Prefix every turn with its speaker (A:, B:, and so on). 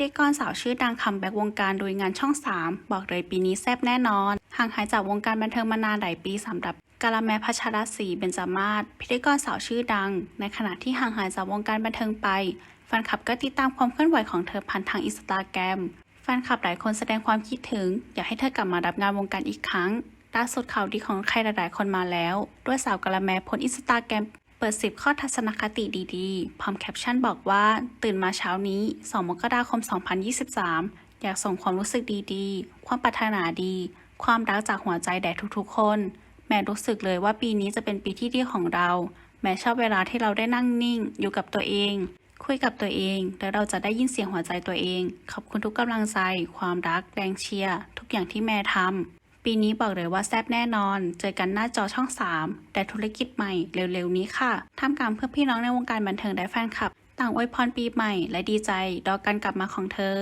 A: ธีกรสาวชื่อดังคัมแบ็กวงการโดยงานช่อง 3 บอกเลยปีนี้แซ่บแน่นอน ห่างหายจากวงการบันเทิงมานานหลายปีสำหรับกาลแมพัชรศรีเบญจมาศพิธีกรสาวชื่อดัง ในขณะที่ห่างหายจากวงการบันเทิงไป แฟนคลับก็ติดตามความเคลื่อนไหวของเธอผ่านทางอินสตาแกรมแฟนคลับหลายคนแสดงความคิดถึง อยากให้เธอกลับมารับงานวงการอีกครั้งล่าสุดข่าวดีของใครหลายๆคนมาแล้ว ด้วยสาวกะลแมโพสต์อินสตาแกรม เปิด 10 ข้อทัศนคติดีๆ พร้อมแคปชั่นบอกว่า ตื่นมาเช้านี้ 2 มกราคม 2023 อยากส่งความรู้สึกดีๆ ความปรารถนาดี ความรักจากหัวใจแด่ทุกๆ คน แม่รู้สึกเลยว่าปีนี้จะเป็นปีที่ดีของเรา แม่ชอบเวลาที่เราได้นั่งนิ่ง อยู่กับตัวเอง คุยกับตัวเอง แล้วเราจะได้ยินเสียงหัวใจตัวเอง ขอบคุณทุกกำลังใจ ความรัก แรงเชียร์ ทุกอย่างที่แม่ทำ ปีนี้บอกเลยว่าแซ่บแน่นอน เจอกันหน้าจอช่อง 3 แต่ธุรกิจใหม่เร็วๆนี้ค่ะท่ามกลางเพื่อนพี่น้องในวงการบันเทิงและแฟนคลับ ต่างอวยพรปีใหม่ และดีใจดอกันกลับมาของเธอ